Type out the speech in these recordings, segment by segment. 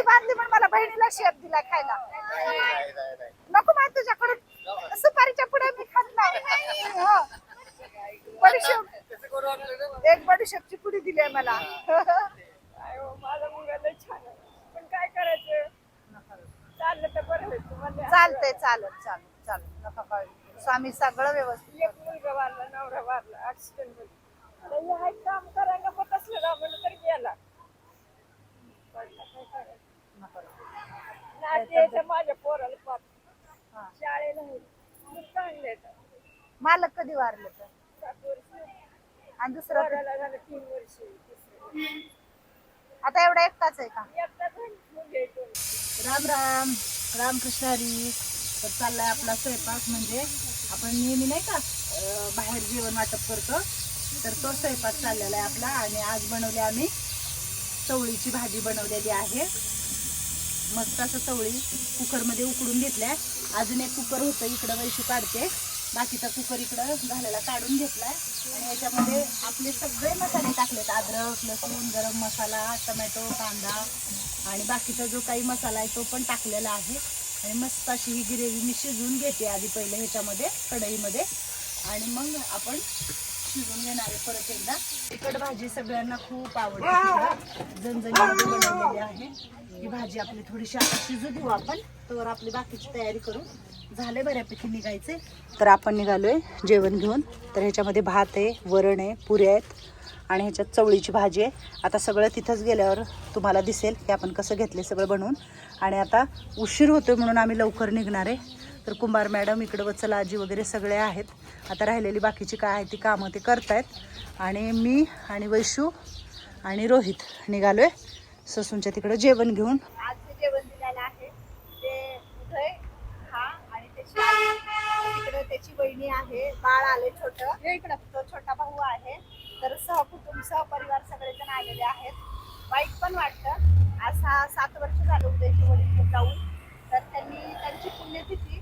राखी बांधली पण मला बहिणीला शेप दिला खायला. नको मा तुझ्याकडून सुपारीच्या पुढे मी खात नाही. हो. बडीशेप. एक बडीशेपची पुडी दिली आहे मला. माझा मुलगा लय छान आहे. पण काय करायचं चाललं तर बरं चालतंय चालत चालत चालत. नका काळजी स्वामी सगळं व्यवस्थित एक मुलगा वारला नवरा वारला ऍक्सिडेंटमध्ये काम करायला होत असलं ना म्हणलं तर गेला पडला, काय करायचं? नका रडू. नाती यायचं माझ्या पोराला पाच हा. शाळेला आहे. खूप चांगले आहेत मालक कधी वारले तर? सात वर्ष आणि दुसरं पोराला झालं तीन वर्ष तिसरं. आता एवढा एकटाच आहे का? एकटाच आहे, मुलगी आहे दोन. राम राम. रामकृष्ण हरी. तर चाललाय आपला स्वयंपाक. म्हणजे आपण नेहमी नाही का अं, बाहेर जेवण वाटप करतो. तर तो स्वयंपाक चाललेला आहे आपला. आणि आज बनवले आम्ही चवळीची भाजी बनवलेली आहे. मस्त असं चवळी कुकरमध्ये उकडून घेतल्या. अजून एक कुकर होतं इकडं वैशू काढते. बाकीचा कुकर इकडं झालेला काढून घेतलाय. आणि याच्यामध्ये आपले सगळे मसाले टाकलेत. अद्रक लसूण गरम मसाला टमॅटो कांदा आणि बाकीचा जो काही मसाला आहे तो पण टाकलेला आहे. आणि मस्त अशी ही ग्रेव्ही मी शिजवून घेते आधी पहिले ह्याच्यामध्ये कढईमध्ये. आणि मग आपण शिजवून घेणार आहे परत एकदा. तिखट भाजी सगळ्यांना खूप आवडते. झणझणीमध्ये बनवलेली आहे. ही भाजी आपली थोडीशी आता शिजू देऊ आपण. तर आपली बाकीची तयारी करू. झाले बऱ्यापैकी निघायचे. तर आपण निघालोय जेवण घेऊन. तर ह्याच्यामध्ये भात आहे वरण आहे पुऱ्या आहेत आणि ह्याच्यात चवळीची भाजी आहे. आता सगळं तिथंच गेल्यावर तुम्हाला दिसेल की आपण कसं घेतले सगळं बनवून. आणि आता उशीर होतोय म्हणून आम्ही लवकर निघणार आहे. तर कुंभार मॅडम इकडं वत्सल आजी वगैरे सगळे आहेत. आता राहिलेली बाकीची काय आहे ती कामं ते करतायत. आणि मी आणि वैशू आणि रोहित निघालोय ससूनच्या तिकडं जेवण घेऊन. आज जेवण दिलेलं आहे. ते हा आणि त्याची त्याची बहिणी आहे. बाळ आले छोट. इकडं. तो छोटा भाऊ आहे. तर सहकुटुंब सहपरिवार सगळेजण आलेले आहेत. वाईट पण वाटतं. आज सात वर्ष झालं उदयची वडील जाऊन. तर त्यांनी त्यांची पुण्यतिथी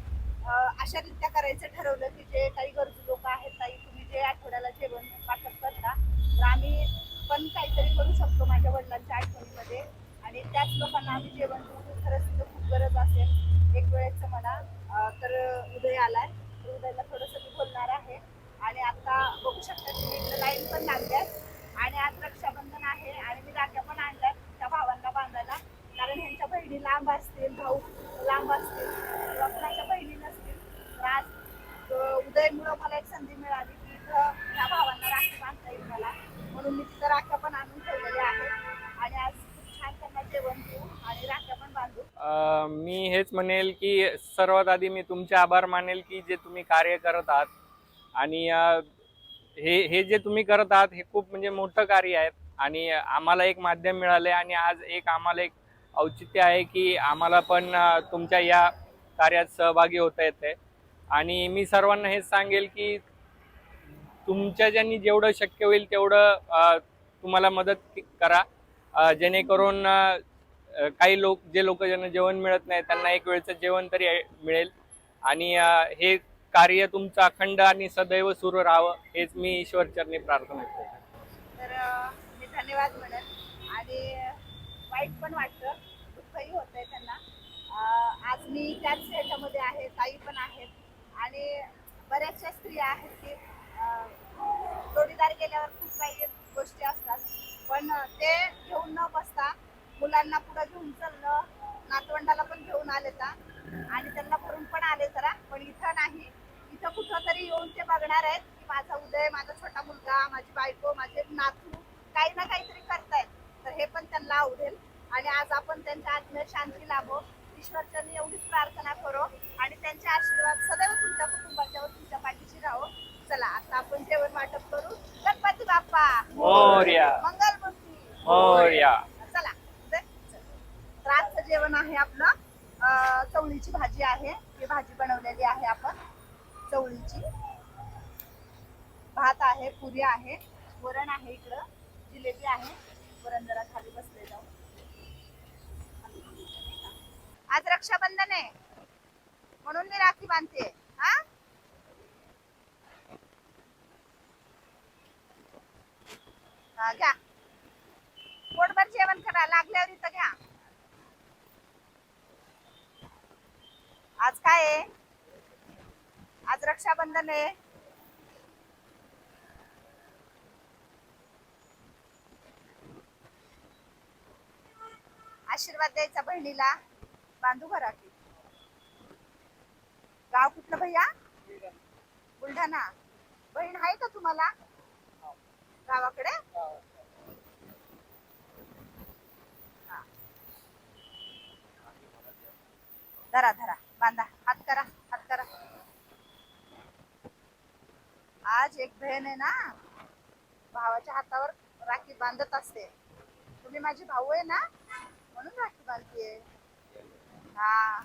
अशा रित्या करायचं ठरवलं की जे काही गरजू लोक आहेत ताई तुम्ही जे आठवड्याला जेवण वाटप करता तर आम्ही पण काहीतरी करू शकतो माझ्या वडिलांच्या आठवणीमध्ये. आणि त्याच लोकांना आम्ही जेवण देऊ खरंच तिथं खूप गरज असेल. एक वेळेचं म्हणा तर उदय आलाय. तर उदयला थोडंसं मी बोलणार आहे. आणि आता बघू शकता तुम्ही इकडे लाईन पण लागल्यात आणि आज रक्षाबंधन आहे आणि मी राख्या पण आणल्यात त्या भावांना बांधायला. कारण ह्यांच्या बहिणी लांब असतील भाऊ लांब असतील किंवा कुणाच्या तर आज अं, उदयमुळं मला एक संधी मिळाली की इथं ह्या भावांना राखी बांधता येईल मला. म्हणून मी तिथं राख्या पण आणून ठेवलेल्या आहेत. आणि आज खूप छान त्यांना जेवण देऊ आणि राख्या पण बांधू. मी हेच म्हणेल की सर्वात आधी मी तुमचे आभार मानेल की जे तुम्ही कार्य करत आहात. आणि हे हे जे तुम्ही करत आहात हे खूप म्हणजे मोठं कार्य आहे. आणि आम्हाला एक माध्यम मिळाले आणि आज एक आम्हाला एक औचित्य आहे की आम्हाला पण तुमच्या या कार्यात सहभागी होता येते आणि मी सर्वांना हेच सांगेल की तुमच्या ज्यांनी जेवढं शक्य होईल तेवढं तुम्हाला मदत करा. जेणेकरून काही लोक जे लोक ज्यांना जेवण मिळत नाही त्यांना एक वेळचं जेवण तरी मिळेल. आणि हे कार्य तुमचं अखंड आणि सदैव सुरू राहावं हेच मी ईश्वरचरणी प्रार्थना करतो. तर मी धन्यवाद म्हणत आणि वाईट पण वाटतं दुःखही होतंय त्यांना. आज मी त्याच ह्याच्यामध्ये आहे ताई पण आहेत. आणि बऱ्याचशा स्त्रिया आहेत की जोडीदार गेल्यावर खूप काही गोष्टी असतात. पण ते घेऊन न बसता मुलांना पुढे घेऊन चाललं नातवंडाला पण घेऊन आले का आणि त्यांना भरून पण आले जरा. पण इथं नाही. इथं कुठं तरी येऊन ते बघणार आहेत की माझा उदय माझा छोटा मुलगा माझी बायको माझे नातू काही ना काहीतरी करतायत. तर हे पण त्यांना आवडेल. आणि आज आपण त्यांच्या आत्म्यात शांती लाभो. ईश्वरचरणी एवढीच प्रार्थना करो आणि त्यांचे आशीर्वाद सदैव तुमच्या कुटुंबाच्या व तुमच्या पाठीशी राहो. चला आता आपण जेवण वाटप करू. गणपती बाप्पा! मोरया. मंगल मूर्ती मोरया. चला. तर आजचं जेवण आहे आपलं. चवळीची भाजी आहे. ही भाजी बनवलेली आहे आपण. चवळीची. भात आहे पुरी आहे वरण आहे इकडं. जिलेबी आहे. वरण जरा खाली बसले. आज रक्षाबंधन आहे. म्हणून मी राखी बांधते. हा? हा, घ्या. पोटभर जेवण करा. लागल्यावर इथं घ्या. आज काय आहे? आज रक्षाबंधन आहे. आशीर्वाद द्यायचा बहिणीला. बांधू का राखी? गाव कुठलं भैया? बुलढाणा. बहीण आहे का तुम्हाला? गावाकडे? हा. धरा धरा. बांधा. हात करा हात करा. आज एक बहीण आहे ना भावाच्या हातावर राखी बांधत असते. तुम्ही माझी भाऊ आहे ना म्हणून राखी बांधतीये. हा.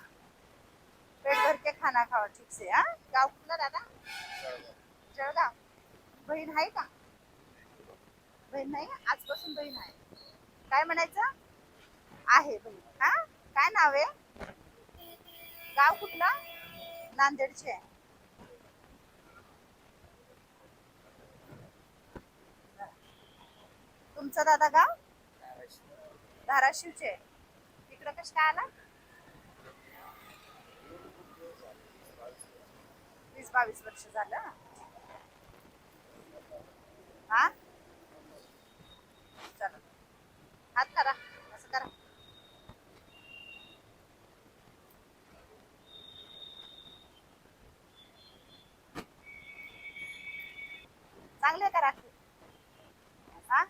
पेट भर के खाना खावा ठीक से हा? गाव कुठलं दादा? जळगाव. बहीण आहे का? बहीण नाही? आजपासून बहीण आहे. काय म्हणायचं? आहे बहीण हा? काय नाव आहे? गाव कुठलं? नांदेडचे. आहे तुमचं दादा गाव? धाराशिवचे. तिकडं कसं काय आला? वीस बावीस वर्ष झालं. हा? चला. हात करा. असं करा. चांगले करा हा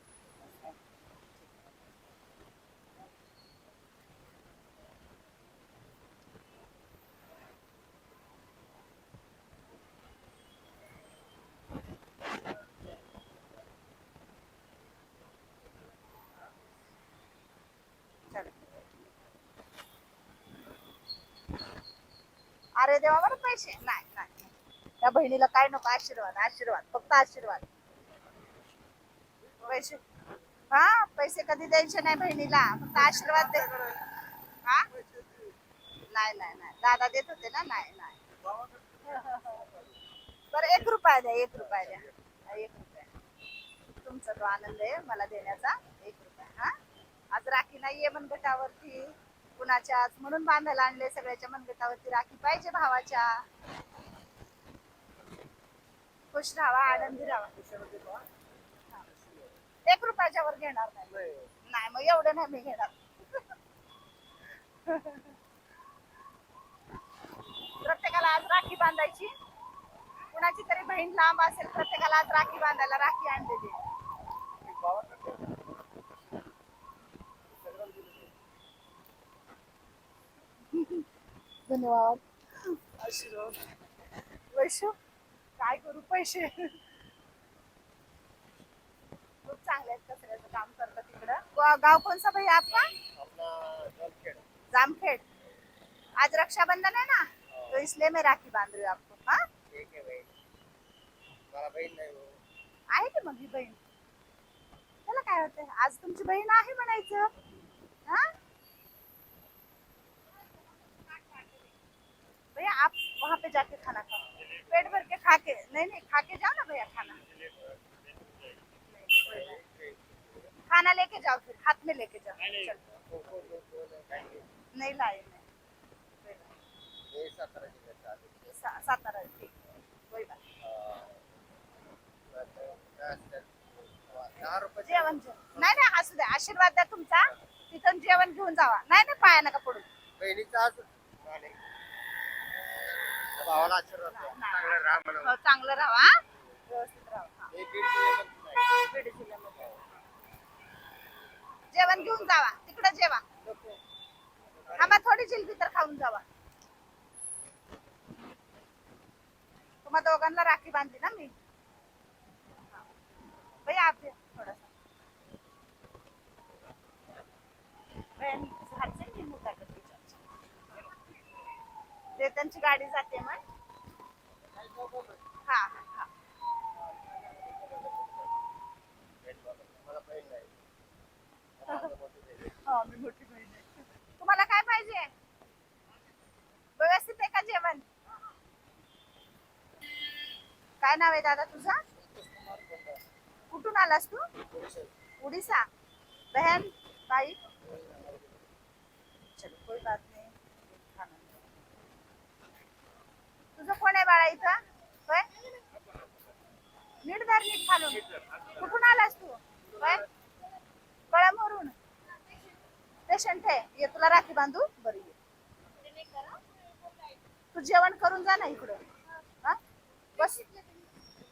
चला. अरे देवा बरं पैसे. नाही नाही. त्या बहिणीला काय नको आशीर्वाद आशीर्वाद फक्त आशीर्वाद. पैसे. हा पैसे कधी द्यायचे नाही बहिणीला फक्त आशीर्वाद दे. हा? नाही नाही नाही. दादा देत होते ना? नाही नाही. बरं एक रुपया द्या एक रुपया द्या. एक रुपया. तुमचा तो आनंद आहे मला देण्याचा. एक रुपया हा? आज राखी नाहीये मनगटावरती कुणाच्या म्हणून बांधायला आणले सगळ्याच्या मनगटावरती राखी. पाहिजे भावाच्या. खुश राहावा आनंदी राहावा एक रुपयाच्या वर घेणार नाही. नाही मग एवढं नाही मी घेणार. प्रत्येकाला आज राखी बांधायची. कुणाची तरी बहीण लांब असेल प्रत्येकाला आज राखी बांधायला राखी आणलेली धन्यवाद. आशीर्वाद वैशू काय करू पैसे? खूप चांगले आहेत कचऱ्याचं काम करतात तिकडं? गा- गाव कोणसा भाई आपका? जामखेड. आज रक्षाबंधन है ना? तो इसलिए मैं राखी बांध रही हूँ आपको हाँ? आहे की मग ही बहीण? त्याला काय होतंय? आज तुमची बहीण आहे म्हणायचं हा भैया आप वहाँ पे जाके खाना खाओ। पेट भर के खा के नहीं नहीं खा के जाओ ना भैया खाना। खाना लेके जाओ फिर हाथ में लेके जाओ। चलो नहीं। लाए मैं कोई बात। सा- सातारा ठीक कोई बात। जेवण जेवण नाही नाही असू द्या आशीर्वाद द्या तुमचा तिथं जेवण घेऊन जावा. नाही नाही पाया नका पडू. बहिणीचा आज भावाला आशीर्वाद द्या. चांगलं राहा. हो, चांगलं राहा हा? व्यवस्थित राहा हा. हे बीड जिल्ह्यामध्ये नाही. बीड जिल्ह्यामध्ये जेवण घेऊन जावा तिकडे जेवा आम्हा थोडी जिलबी तर खाऊन जावा तुम्हा दोघांना राखी बांधली ना मी भैया आप थोडासा बहीण हातचे मी मोठा करते ते म्हणजे त्यांची गाडी जाते मग. हा हा हो, तुम्हाला काय पाहिजे? व्यवस्थित आहे का जेवण? काय नाव आहे दादा तुझं? कुठून आलास तू? उड़ीसा. बहन बाई. चलो कोई बात नहीं खाना तुझं कोण आहे बाळा इथं? काय नीट धर नीट खालून. कुठून आलास तू? होय? कळमवरून पेशंट आहे. ये तुला राखी बांधू. बरी ये. तू जेवण करून जा ना इकडं. हा? बस.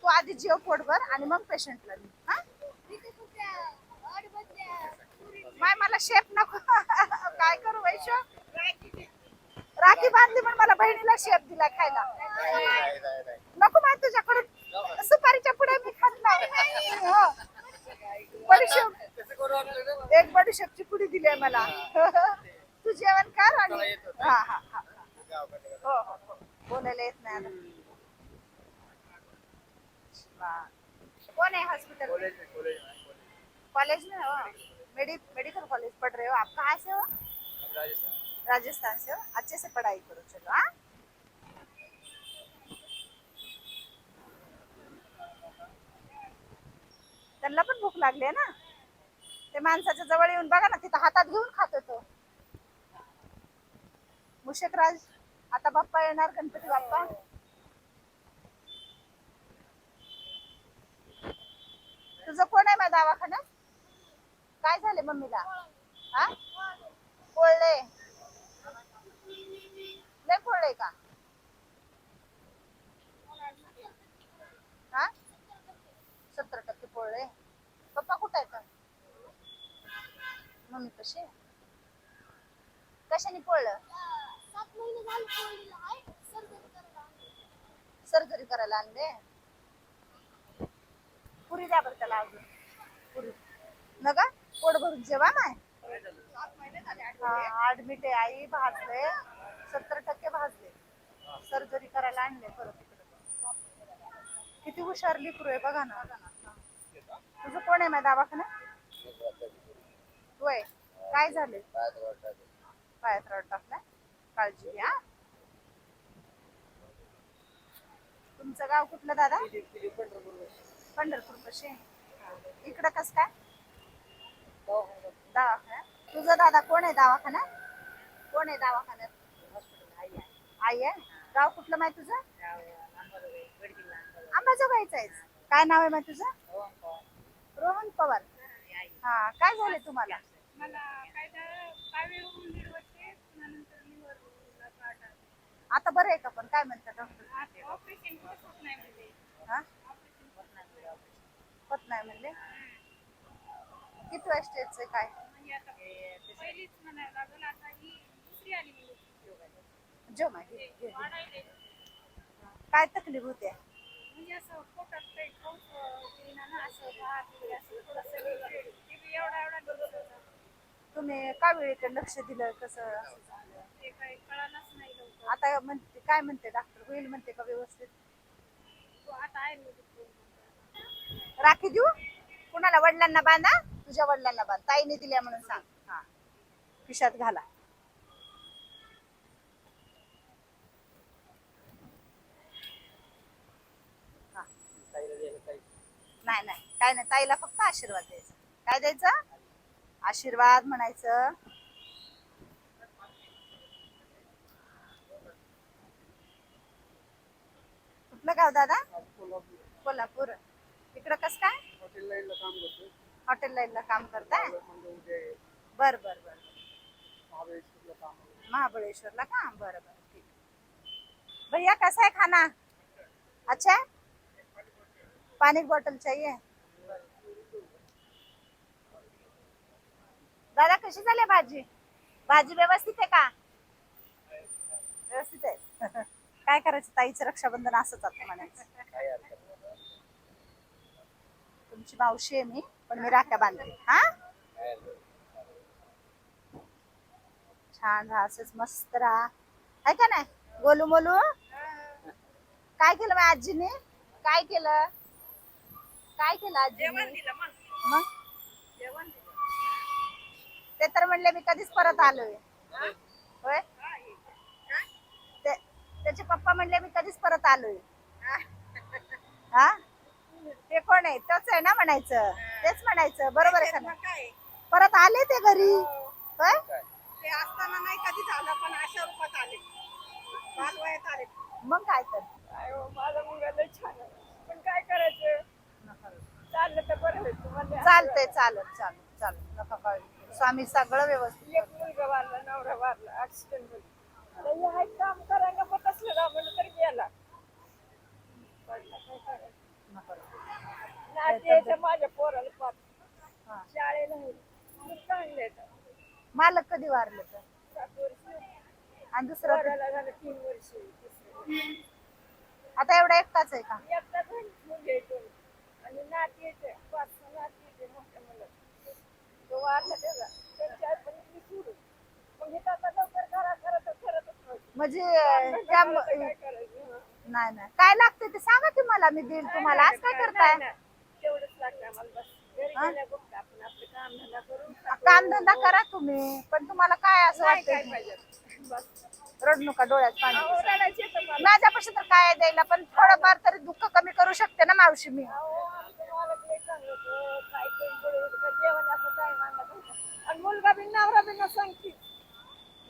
तू आधी जेव पोटभर आणि मग पेशंटला हा? माय मला शेप नको. काय करू वैश्व राखी बांधली पण मला बहिणीला शेप दिला खायला. नको माय तुझ्याकडे सुपारीच्या पुढे मी खात नाही हो. बडीशेप? एक बडीशेपची पुडी दिली आहे मला तू जेवण कर आणि मला. हा हा हा. हो हो हो. बोलायला येत नाही आता. कोण है हॉस्पिटल कॉलेज में, हो मेडि मेडिकल कॉलेज पढ़ रहे हो आप कहाँ से हो राजस्थान से हो अच्छे से पढ़ाई करो चलो हाँ त्यांना पण भूक लागली आहे ना. ते माणसाच्या जवळ येऊन बघा ना तिथं हातात घेऊन खातो तो. मुशकराज आता बाप्पा येणार गणपती बाप्पा. तुझं कोण आहे माझ्या दवाखान्यात? काय झाले मम्मीला? हा? कोळले. लय कोळले का? हा सत्तर टक्के पोळले पप्पा कुठे आहेत मम्मी कशी आहे? कशाने पोळलं? सर्जरी करायला आणले? पुरी द्या बरं त्याला अजून. पुरी. नका? पोट भरून जेवा माय. ऍडमिट आहे आई भाजले. सत्तर टक्के भाजले. सर्जरी करायला आणले परत इकडे. किती हुशार लिकरू आहे बघा ना. तुझं कोण आहे माहिती दवाखान्यात? तू आहे काय झाले? पायात रड टाकलाय? काळजी घ्या. तुमचं गाव कुठलं दादा? पंढरपूर कसे इकडं कस काय? दवाखान्यात. तुझं दादा कोण आहे दवाखान्यात? कोण आहे दवाखान्यात? आई आहे. गाव कुठलं माहिती तुझं? अंबाजोगाईचं आहे. काय नाव आहे माहिती तुझं? रोहन पवार. हा काय झाले तुम्हाला? आता बरं आहे का पण? काय म्हणतात डॉक्टर? ऑपरेशन होत नाही म्हणजे हा? होत नाही म्हणले किती वेळ स्टेजचं काय? म्हणजे पहिलीच म्हणायला आता ही दुसरी आली जो. वाढायले. काय तकलीफ होते? म्हणजे असं पोटात काही खाऊच येईना ना असं भात असं थोडंसं एवढा एवढा. तुम्ही का वेळेकडे लक्ष दिलं? कसं असं झालं? ते काही कळालंच नाही लवकर आता म्हणते काय म्हणते? डॉक्टर होईल म्हणते का व्यवस्थित? तो आता आयुर्वेदिक राखी देऊ? कुणाला? वडिलांना बांधा? तुझ्या वडिलांना बांध. ताईने दिल्या म्हणून सांग. हा. खिशात घाला. हा. नाही नाही. काय नाही. ताईला फक्त आशीर्वाद द्यायचा. काय द्यायचं? आशीर्वाद म्हणायचं. कुठलं गाव दादा? कोल्हापूर. इकडं कस काय? हॉटेल लाईनला काम करतो हॉटेल लाईनला काम करताय? बर बर बर. महाबळेश्वरला काम महाबळेश्वरला बर बर ठीक. भैया कैसा है खाना? अच्छा? पाणी पानी की चाहिए. दादा कशी झाली भाजी? भाजी व्यवस्थित आहे का? व्यवस्थित आहे. काय करायचं? ताईचं रक्षाबंधन असंच आता म्हणायचं. तुमची मावशी आहे मी पण मी राख्या बांधते. हा. छान राहा असंच मस्त राहा. आहे का नाही? बोलू बोलू काय केलं मग आजीने? काय केलं? काय केलं आजीने? दिलं मग? म्हणले मी कधीच परत आलोय. होय? ते- त्याचे पप्पा म्हणले मी कधीच परत आलोय. हा? ते कोण आहे? तोच आहे ना म्हणायचं. तेच म्हणायचं. बरोबर आहे ना परत आले ते घरी. होय? ते असताना नाही कधी झालं पण अशा रूपात आले. आले. मग काय तर. हो, माझा मुलगा लय छान पण काय करायचं? चाललं तर बरं चालतंय चालत चालत चालत. नका करू. स्वामी सगळं व्यवस्थित एक मुलगा वारला नवरा वारला ऍक्सिडेंटमध्ये हाय काम करायला असलं ना म्हणलं तर गेला. नाती माझ्या पोराला पाच. शाळेला चांगले. मालक कधी वारले तर सात वर्ष आणि दुसरं पोराला झालं तीन वर्ष. आता एवढा एकटाच आहे का एकटाच आहे, मुलगी आहे दोन. आणि नाती यायचे पाच सहा नाती यायचे मोठ्या मुलं म्हणजे त्या. नाही नाही. काय लागते ते सांगा की मला. मी देईल तुम्हाला. आज काय करताय? काम धंदा करा तुम्ही. पण तुम्हाला काय असं वाटतं रडू नका डोळ्यात पाणी. माझ्यापाशी तर काय द्यायला? पण थोडंफार तरी दुःख कमी करू शकते ना मावशी मी अहो, आमचं मालक लय चांगलं होतं. काय काही गोळी होती का जेवण असं काय मागत होतं. आणि मुलगा बी नवरा बी न सांगती.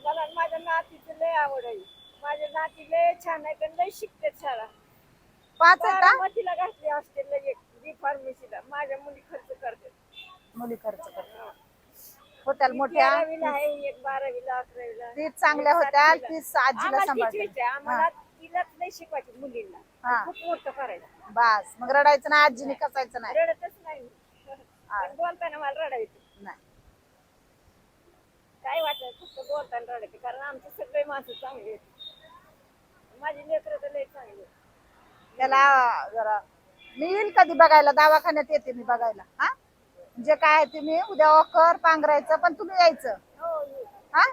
मला माझ्या नातीची लय आवड आहे. माझ्या नाती लय छान आहे पण लय शिकते शाळा. पाच आहे का? बारामतीला घातली हॉस्टेलला एक बी फार्मसीला माझ्या मुली खर्च करते मुली खर्च करतात. होत्या मोठ्या? तेरावीला आहे एक बारावीला अकरावीला. तीच चांगल्या होत्या. तीच आजीला आम्हाला आहे. तिलाच लय शिकवायची मुलींना. खूप मोठं करायचं. बस. मग रडायचं ना आजीने कसायचं नाही. रडतच नाही. पण बोलताना मला रडायचं. नाही. काय वाटत फक्त बोलताना रडायचं कारण आमचे सगळे माणसं चांगले आहेत. माझी लेकरं तर लय चांगली आहेत. त्याला जरा मी येईल कधी बघायला? दवाखान्यात येते मी बघायला. हा? जे काय आहे ते मी उद्या ऑकर पांघरायचं पण तुम्ही यायचं. हो ये. हा?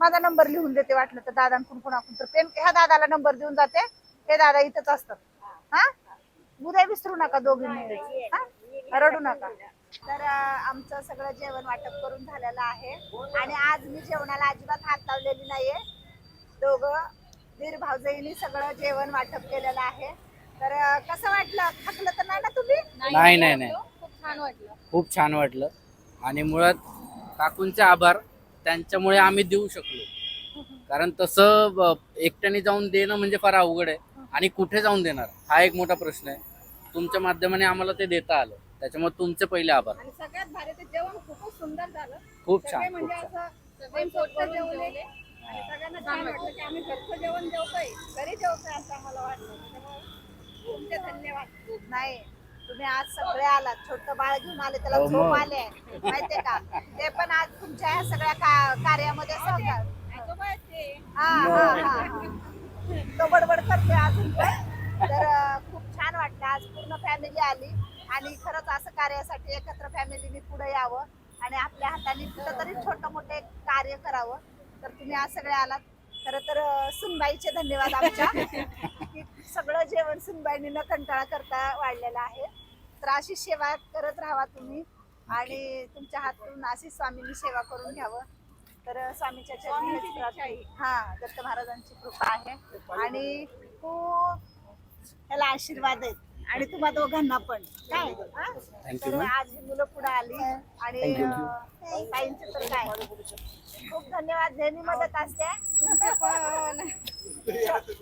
माझा नंबर लिहून देते वाटलं तर दादांकडून कोणाकडून तर. पेन ह्या दादाला नंबर देऊन जाते. हे दादा इथंच असतात. हा. उद्या विसरू नका दोघींनी ये. हा? रडू नका. तर आमचं सगळं जेवण वाटप करून झालेलं आहे. आणि आज मी जेवणाला अजिबात हात लावलेली नाहीये. दोघं दीर भाऊजाईनी सगळं जेवण वाटप केलेलं आहे. तर कसं वाटलं? थकलं तर नाही ना तुम्ही? नाही नाही नाही खूप छान वाटलं. खूप छान वाटलं. आणि मुळात काकूंचे आभार. त्यांच्यामुळे आम्ही देऊ शकलो. कारण तसं एकट्याने जाऊन देणं म्हणजे फार अवघड आहे. आणि कुठे जाऊन देणार? हा एक मोठा प्रश्न आहे. तुमच्या माध्यमाने आम्हाला ते देता आलं. त्याच्यामुळे तुमचे पहिले आभार. आणि सगळ्यात भारी ते जेवण खूपच सुंदर झालं. खूप सगळे छान खूप म्हणजे छान. असं मनसोक्त जेवले आणि सगळ्यांना छान वाटलं की आम्ही घरचं जेवण जेवतोय घरी जेवतोय असं आम्हाला वाटलं. त्याच्यामुळे तुमचे धन्यवाद. नाही तुम्ही आज सगळे आलात. छोट बाळ घेऊन आले त्याला हो झोप. आले माहितीये का? ते पण आज तुमच्या ह्या सगळ्या का- कार्यामध्ये सहभाग. आजोबा आहेत ते. हा हा हा हा. तो बडबड करतोय अजून पण. तर अं, खूप छान वाटलं. आज पूर्ण फॅमिली आली. आणि खरंच असं कार्यासाठी एकत्र फॅमिलीने पुढे यावं आणि आपल्या हाताने कुठं तरी छोटं मोठं एक कार्य करावं. तर तुम्ही आज सगळे आलात. खरं तर सुनबाईचे धन्यवाद आमच्या. की सगळं जेवण सुनबाईने न कंटाळा करता वाढलेलं आहे. तर अशी सेवा करत राहावा तुम्ही आणि तुमच्या हातून अशी स्वामींनी सेवा करून घ्यावं. तर स्वामीच्या चरणी. हा दत्त महाराजांची कृपा आहे. आणि खूप त्याला आशीर्वाद आहेत. आणि तुम्हा दोघांना पण काय हा? Thank you, तर ma'am. आज ही मुलं पुढे आली आणि Thank you. अं, ताईंचं तर काय खूप धन्यवाद नेहमी मदत असते तुमचे पण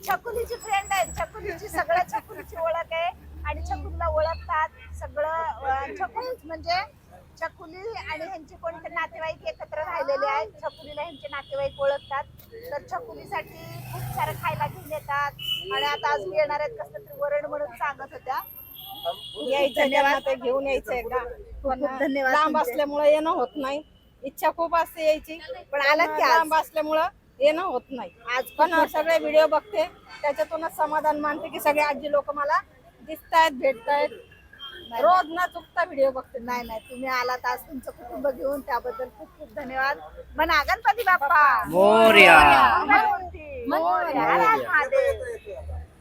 छकुलीची फ्रेंड आहे छकुलीची सगळ्या छकुलीची ओळख आहे आणि छकुलीला ओळखतात सगळं अं, म्हणजे छकुली आणि ह्यांचे कोणते नातेवाईक एकत्र राहिलेले आहेत छकुलीला ह्यांचे नातेवाईक ओळखतात तर छकुलीसाठी खूप सारं खायला घेऊन येतात. आणि आता अजून येणार आहेत कसं तरी वरण म्हणून सांगत होत्या. यायचं त्यांना ते घेऊन यायचं एकदा खूप खूप धन्यवाद लांब तुमचे. असल्यामुळे येणं होत नाही. इच्छा खूप असते यायची पण आलात की आज? लांब असल्यामुळं येणं होत नाही. आज पण सगळे व्हिडिओ बघते. त्याच्यातूनच समाधान मानते की सगळे आजी लोक मला दिसतायत भेटतायत. रोज न चुकता व्हिडिओ बघते. नाही नाही तुम्ही आलात आज तुमचं कुटुंब घेऊन त्याबद्दल खूप खूप धन्यवाद. म्हणा गणपती बाप्पा. मोरया. मोरया.